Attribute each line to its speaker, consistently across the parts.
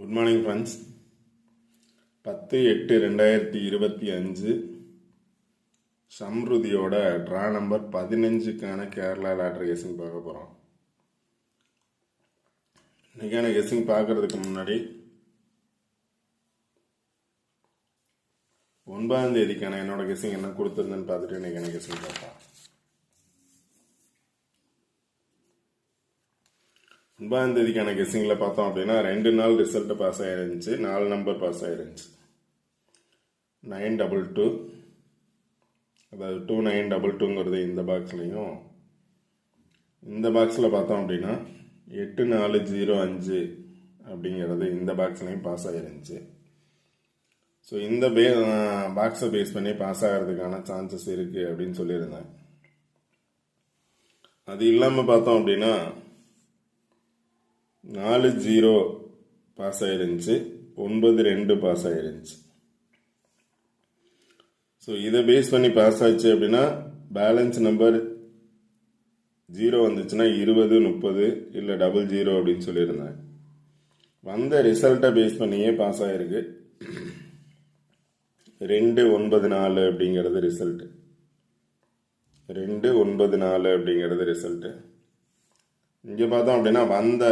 Speaker 1: Good morning friends பத்து எட்டு ரெண்டாயிரத்தி இருபத்தி அஞ்சு. சம்ருதியோட ட்ரா நம்பர் பதினஞ்சுக்கான கேரளா லாட்ரி கெஸிங் பார்க்க போகிறோம் இன்றைக்கான கெஸிங் பார்க்கறதுக்கு முன்னாடி ஒன்பதாம் தேதிக்கான என்னோட கெஸிங் என்ன கொடுத்துருந்தேன்னு பார்த்துட்டு இன்றைக்கான கெஸிங் பார்ப்போம். ஒன்பதாம் தேதிக்கான கெஸ்ஸிங்கில் பார்த்தோம் அப்படின்னா ரெண்டு நாள் ரிசல்ட்டு பாஸ் ஆகிருந்துச்சு நாலு நம்பர் பாஸ் ஆகிருந்துச்சு நைன் டபுள் டூ. அதாவது டூ நைன் டபுள் டூங்கிறது இந்த பாக்ஸ்லேயும் இந்த பாக்ஸில் பார்த்தோம் அப்படின்னா எட்டு நாலு ஜீரோ அஞ்சு அப்படிங்கிறது இந்த பாக்ஸ்லேயும் பாஸ் ஆகிருந்துச்சு ஸோ இந்த பே பாக்ஸை பேஸ் பண்ணி பாஸ் ஆகிறதுக்கான சான்சஸ் இருக்குது அப்படின்னு சொல்லியிருந்தேன். அது இல்லாமல் பார்த்தோம் அப்படின்னா நாலு ஜீரோ பாஸ் ஆயிருந்துச்சு ஒன்பது ரெண்டு பாஸ் ஆயிருந்துச்சு ஸோ இதை பேஸ் பண்ணி பாஸ் ஆச்சு அப்படின்னா பேலன்ஸ் நம்பர் ஜீரோ வந்துச்சுன்னா இருபது முப்பது இல்லை டபுள் ஜீரோ அப்படின்னு சொல்லியிருந்தாங்க. வந்த ரிசல்ட்டை பேஸ் பண்ணியே பாஸ் ஆயிருக்கு ரெண்டு ஒன்பது நாலு அப்படிங்கிறது ரிசல்ட்டு ரெண்டு ஒன்பது நாலு அப்படிங்கிறது ரிசல்ட்டு இங்கே பார்த்தோம் அப்படின்னா வந்த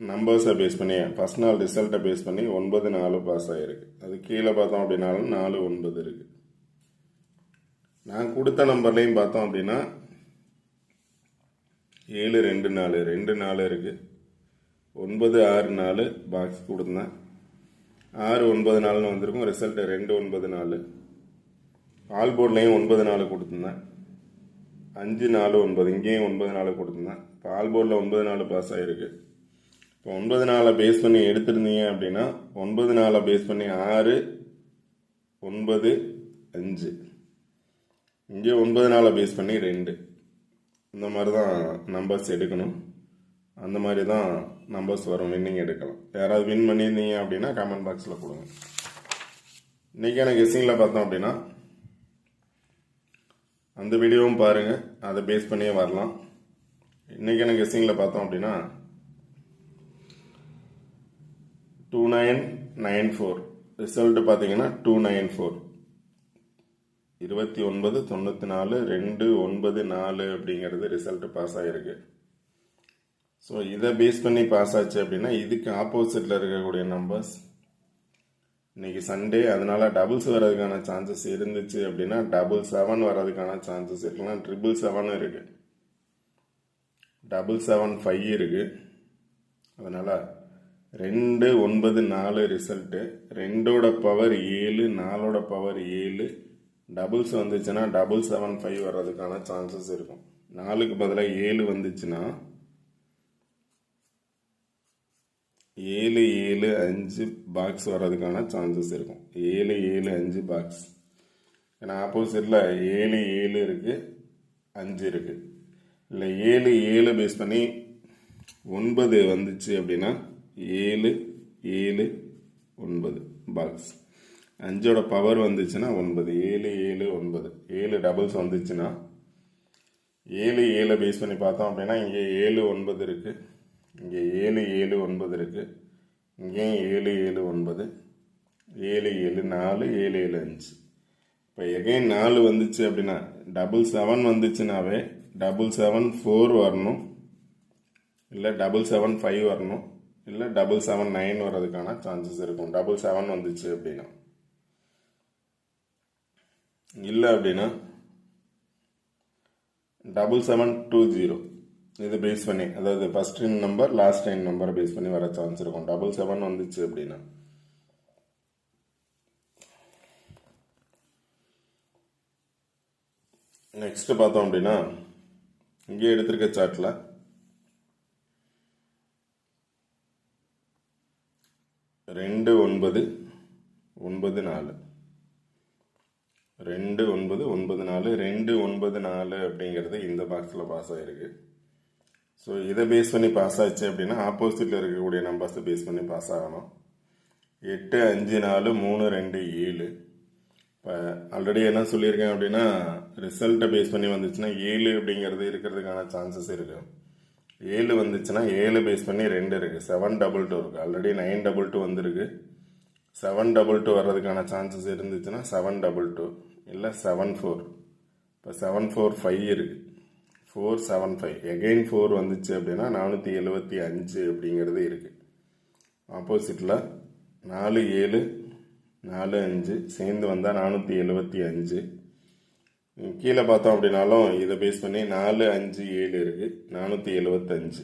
Speaker 1: நம்பர்ஸை பேஸ் பண்ணி ஃபஸ்ட் நாள் ரிசல்ட்டை பேஸ் பண்ணி ஒன்பது நாலு பாஸ் ஆகிருக்கு அது கீழே பார்த்தோம் அப்படின்னாலும் நாலு ஒன்பது இருக்கு. நான் கொடுத்த நம்பர்லேயும் பார்த்தோம் அப்படின்னா ஏழு ரெண்டு நாலு ரெண்டு நாலு இருக்கு. ஒன்பது ஆறு நாலு பாக்ஸ் கொடுத்தேன். ஆறு ஒன்பது நாலுன்னு வந்திருக்கும். ரிசல்ட்டு ரெண்டு ஒன்பது நாலு. ஆல் போர்ட்லேயும் ஒன்பது நாலு கொடுத்துருந்தேன். அஞ்சு நாலு ஒன்பது இங்கேயும் ஒன்பது நாலு கொடுத்துருந்தேன் இப்போ ஆல் போர்டில் ஒன்பது நாலு பாஸ் ஆகிருக்கு இப்போ ஒன்பது நாளை பேஸ் பண்ணி எடுத்திருந்தீங்க அப்படின்னா ஒன்பது நாளை பேஸ் பண்ணி ஆறு ஒன்பது அஞ்சு. இங்கே ஒன்பது நாளை பேஸ் பண்ணி ரெண்டு. இந்த மாதிரி தான் நம்பர்ஸ் எடுக்கணும். அந்த மாதிரி தான் நம்பர்ஸ் வரும். வின்னிங் எடுக்கலாம். யாராவது வின் பண்ணியிருந்தீங்க அப்படின்னா கமெண்ட் பாக்ஸில் கொடுங்க. இன்றைக்கான கெஸ்ஸிங்கில் பார்த்தோம் அப்படின்னா அந்த வீடியோவும் பாருங்கள் அதை பேஸ் பண்ணியே வரலாம். இன்றைக்கி எனக்கு கெஸ்ஸிங்கில் பார்த்தோம் அப்படின்னா two nine nine four result பார்த்தீங்கன்னா டூ நைன் ஃபோர் இருபத்தி ஒன்பது தொண்ணூற்றி நாலு ரெண்டு ஒன்பது நாலு அப்படிங்கிறது ரிசல்ட்டு பாஸ் ஆகிருக்கு ஸோ இதை பேஸ் பண்ணி பாஸ் ஆச்சு அப்படின்னா இதுக்கு ஆப்போசிட்டில் இருக்கக்கூடிய நம்பர்ஸ் இன்னைக்கு சண்டே அதனால டபுள்ஸ் வர்றதுக்கான சான்சஸ் இருந்துச்சு அப்படின்னா டபுள் செவன் வர்றதுக்கான சான்சஸ் இருக்கலாம் ட்ரிபிள் செவன் இருக்கு. டபுள் செவன் ஃபைவ் இருக்கு. அதனால ரெண்டு ஒன்பது நாலு ரிசல்ட்டு ரெண்டோட பவர் ஏழு நாலோட பவர் ஏழு. டபுள்ஸ் வந்துச்சுன்னா டபுள் செவன் ஃபைவ் வர்றதுக்கான சான்சஸ் இருக்கும். நாலுக்கு பதிலாக ஏழு வந்துச்சுன்னா ஏழு ஏழு அஞ்சு பாக்ஸ் வர்றதுக்கான சான்சஸ் இருக்கும். ஏழு ஏழு அஞ்சு பாக்ஸ் ஏன்னா ஆப்போசிட்டில் ஏழு ஏழு இருக்குது அஞ்சு இருக்குது இல்லை ஏழு ஏழு பேஸ் பண்ணி ஒன்பது வந்துச்சு அப்படின்னா ஏழு ஏழு ஒன்பது பாக்ஸ் அஞ்சோட பவர் வந்துச்சுன்னா ஒன்பது. ஏழு ஏழு ஒன்பது. ஏழு டபுள்ஸ் வந்துச்சுன்னா ஏழு ஏழை பேஸ் பண்ணி பார்த்தோம் அப்படின்னா இங்கே ஏழு ஒன்பது இருக்குது இங்கே ஏழு ஏழு ஒன்பது இருக்குது இங்கேயும் ஏழு ஏழு ஒன்பது ஏழு ஏழு நாலு ஏழு ஏழு அஞ்சு. இப்போ எகைன் நாலு வந்துச்சு அப்படின்னா டபுள் செவன் வந்துச்சுனாவே டபுள் செவன் ஃபோர் வரணும். இல்லை டபுள் செவன் ஃபைவ் வரணும். இல்லை டபுள் செவன் நைன் வர்றதுக்கான சான்சஸ் இருக்கும். டபுள் செவன் வந்துச்சு அப்படின்னா. இல்லை அப்படின்னா டபுள் செவன் டூ ஜீரோ இதை பேஸ் பண்ணி அதாவது ஃபஸ்ட் நம்பர் லாஸ்ட் டைம் நம்பரை பேஸ் பண்ணி வர சான்ஸ் இருக்கும். டபுள் செவன் வந்துச்சு அப்படின்னா. நெக்ஸ்ட் பார்த்தோம் அப்படின்னா இங்கே எடுத்திருக்க சார்ட்டில் ரெண்டு ஒன்பது ஒன்பது நாலு. ரெண்டு ஒன்பது ஒன்பது நாலு ரெண்டு ஒன்பது நாலு அப்படிங்கிறது இந்த பாக்ஸில் பாஸ் ஆகிருக்கு ஸோ இதை பேஸ் பண்ணி பாஸ் ஆச்சு அப்படின்னா ஆப்போசிட்டில் இருக்கக்கூடிய நம்பர்ஸை பேஸ் பண்ணி பாஸ் ஆகணும். எட்டு அஞ்சு நாலு மூணு ரெண்டு ஏழு. இப்போ ஆல்ரெடி என்ன சொல்லியிருக்கேன் அப்படின்னா ரிசல்ட்டை பேஸ் பண்ணி வந்துச்சுன்னா ஏழு அப்படிங்கிறது இருக்கிறதுக்கான சான்சஸ் இருக்குது ஏழு வந்துச்சுன்னா ஏழு பேஸ் பண்ணி ரெண்டு இருக்குது செவன் டபுள் டூ இருக்குது ஆல்ரெடி நைன் டபுள் டூ வந்திருக்கு. செவன் டபுள் டூ வர்றதுக்கான சான்சஸ் இருந்துச்சுன்னா செவன் டபுள் டூ இல்லை செவன் ஃபோர் இப்போ செவன் ஃபோர் ஃபைவ் இருக்குது four seven five again four வந்துச்சு அப்படின்னா நானூற்றி எழுபத்தி அஞ்சு அப்படிங்கிறது இருக்குது ஆப்போசிட்டில் நாலு ஏழு நாலு அஞ்சு சேர்ந்து வந்தால் நானூற்றி எழுபத்தி அஞ்சு. கீழே பார்த்தோம் அப்படின்னாலும் இதை பேஸ் பண்ணி நாலு அஞ்சு ஏழு இருக்குது நானூற்றி எழுபத்தஞ்சு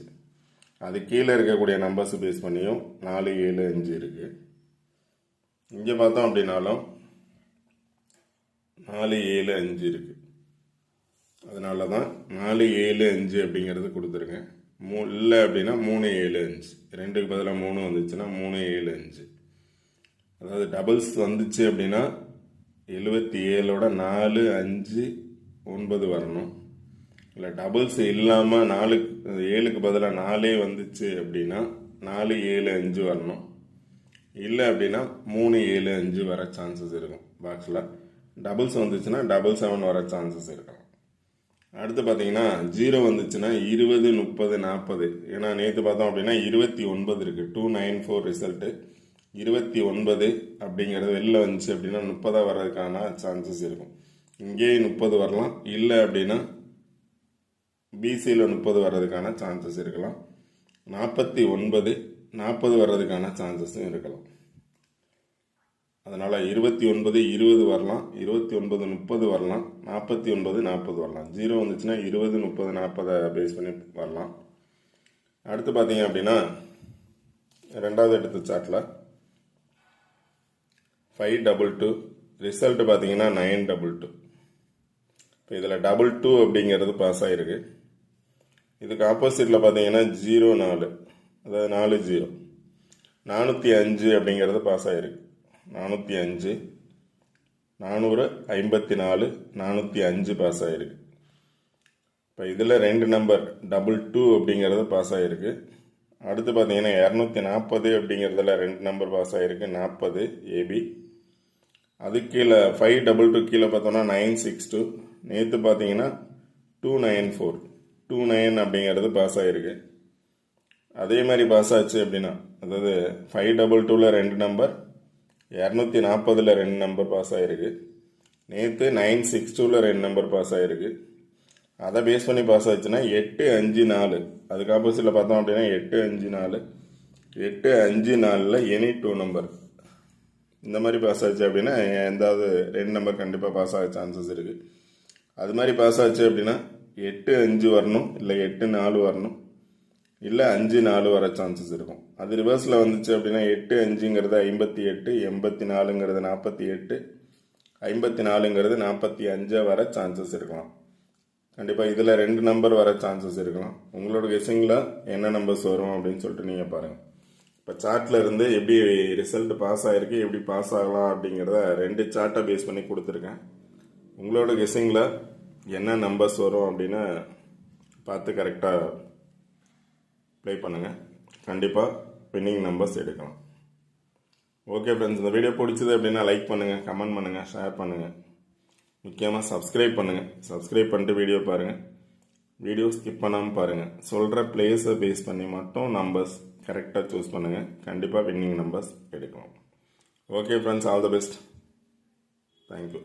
Speaker 1: அது கீழே இருக்கக்கூடிய நம்பர்ஸ் பேஸ் பண்ணியும் நாலு ஏழு அஞ்சு இருக்குது இங்கே பார்த்தோம் அப்படின்னாலும் நாலு ஏழு அஞ்சு இருக்குது அதனால தான் நாலு ஏழு அஞ்சு அப்படிங்கிறது கொடுத்துருக்கேன் மூ இல்லை அப்படின்னா மூணு ஏழு அஞ்சு. ரெண்டுக்கு பதிலாக மூணு வந்துச்சுன்னா மூணு ஏழு அஞ்சு. அதாவது டபுள்ஸ் வந்துச்சு அப்படின்னா எழுபத்தி ஏழோட நாலு அஞ்சு ஒன்பது வரணும். இல்லை டபுள்ஸ் இல்லாமல் நாலு ஏழுக்கு பதிலாக நாலே வந்துச்சு அப்படின்னா நாலு ஏழு அஞ்சு வரணும். இல்லை அப்படின்னா மூணு ஏழு அஞ்சு வர சான்சஸ் இருக்கும் பாக்ஸில் டபுள்ஸ் வந்துச்சுன்னா டபுள் செவன் வர சான்சஸ் இருக்கும். அடுத்து பார்த்தீங்கன்னா ஜீரோ வந்துச்சுன்னா இருபது முப்பது நாற்பது. ஏன்னா நேற்று பார்த்தோம் அப்படின்னா இருபத்தி ஒன்பது இருக்குது டூ நைன் ஃபோர் ரிசல்ட்டு. இருபத்தி ஒன்பது அப்படிங்கிறது வெளில வந்துச்சு அப்படின்னா முப்பதாக வர்றதுக்கான சான்சஸ் இருக்கும். இங்கேயே முப்பது வரலாம். இல்லை அப்படின்னா பிசியில் முப்பது வர்றதுக்கான சான்சஸ் இருக்கலாம். நாற்பத்தி ஒன்பது நாற்பது வர்றதுக்கான சான்சஸும் இருக்கலாம். அதனால் இருபத்தி ஒன்பது இருபது வரலாம் இருபத்தி ஒன்பது முப்பது வரலாம் நாற்பத்தி ஒன்பது நாற்பது வரலாம். ஜீரோ வந்துச்சுன்னா இருபது முப்பது நாற்பதை பேஸ் பண்ணி வரலாம். அடுத்து பார்த்தீங்க அப்படின்னா ரெண்டாவது எடுத்த சார்ட்டில் ஃபைவ் டபுள் டூ ரிசல்ட் பார்த்தீங்கன்னா நைன் டபுள் டூ இப்போ இதில் டபுள் டூ அப்படிங்கிறது பாஸ் ஆகிருக்கு இதுக்கு ஆப்போசிட்டில் பார்த்தீங்கன்னா ஜீரோ நாலு அதாவது நாலு ஜீரோ நானூற்றி அஞ்சு அப்படிங்கிறது பாஸ் ஆகிருக்கு நானூற்றி அஞ்சு நானூறு ஐம்பத்தி நாலு நானூற்றி அஞ்சு பாஸ் ஆகிருக்கு இப்போ இதில் ரெண்டு நம்பர் டபுள் டூ அப்படிங்கிறது பாஸ் ஆகிருக்கு அடுத்து பார்த்தீங்கன்னா இரநூத்தி நாற்பது அப்படிங்கிறதுல ரெண்டு நம்பர் பாஸ் ஆகிருக்கு நாற்பது ஏபி. அது கீழே ஃபைவ் டபுள் டூ கீழே பார்த்தோன்னா நைன் சிக்ஸ் டூ நேற்று பார்த்தீங்கன்னா two nine four two nine அப்படிங்கிறது பாஸ் ஆகிருக்கு அதே மாதிரி பாஸ் ஆச்சு அப்படின்னா அதாவது ஃபைவ் டபுள் டூவில் ரெண்டு நம்பர் இரநூத்தி நாற்பதில் ரெண்டு நம்பர் பாஸ் ஆகிருக்கு நேற்று நைன் சிக்ஸ் டூவில் ரெண்டு நம்பர் பாஸ் ஆகிருக்கு அதை பேஸ் பண்ணி பாஸ் ஆச்சுன்னா எட்டு அஞ்சு நாலு. அதுக்கு ஆப்போசிட்டில் பார்த்தோம் அப்படின்னா எட்டு அஞ்சு நாலு. எட்டு அஞ்சு நாலில் எனி டூ நம்பர் இந்த மாதிரி பாஸ் ஆச்சு அப்படின்னா எந்தாவது ரெண்டு நம்பர் கண்டிப்பாக பாஸ் ஆக சான்சஸ் இருக்குது அது மாதிரி பாஸ் ஆச்சு அப்படின்னா எட்டு அஞ்சு வரணும் இல்லை எட்டு நாலு வரணும். இல்லை அஞ்சு நாலு வர சான்சஸ் இருக்கும். அது ரிவர்ஸில் வந்துச்சு அப்படின்னா எட்டு அஞ்சுங்கிறது ஐம்பத்தி எட்டு எண்பத்தி நாலுங்கிறது நாற்பத்தி எட்டு ஐம்பத்தி நாலுங்கிறது நாற்பத்தி அஞ்சு வர சான்சஸ் இருக்கலாம். கண்டிப்பாக இதில் ரெண்டு நம்பர் வர சான்சஸ் இருக்கலாம். உங்களோட கெஸிங்கில் என்ன நம்பர்ஸ் வரும் அப்படின்னு சொல்லிட்டு நீங்கள் பாருங்கள் இப்போ சார்ட்டில் இருந்து எப்படி ரிசல்ட் பாஸ் ஆகிருக்கு எப்படி பாஸ் ஆகலாம் அப்படிங்கிறத ரெண்டு சார்ட்டை பேஸ் பண்ணி கொடுத்துருக்கேன். உங்களோட கெஸ்ஸிங்கில் என்ன நம்பர்ஸ் வரும் அப்படின்னு பார்த்து கரெக்டாக ப்ளே பண்ணுங்கள் கண்டிப்பாக வின்னிங் நம்பர்ஸ் எடுக்கலாம். ஓகே ஃப்ரெண்ட்ஸ் இந்த வீடியோ பிடிச்சது அப்படின்னா லைக் பண்ணுங்கள் கமெண்ட் பண்ணுங்கள் ஷேர் பண்ணுங்கள் முக்கியமாக சப்ஸ்கிரைப் பண்ணுங்கள் சப்ஸ்கிரைப் பண்ணிட்டு வீடியோ பாருங்கள் வீடியோ ஸ்கிப் பண்ணாமல் பாருங்கள் சொல்கிற பிளேஸை பேஸ் பண்ணி மட்டும் நம்பர்ஸ் கரெக்டாக சூஸ் பண்ணுங்கள் கண்டிப்பாக வின்னிங் நம்பர்ஸ் எடுக்கலாம். Okay friends all the best thank you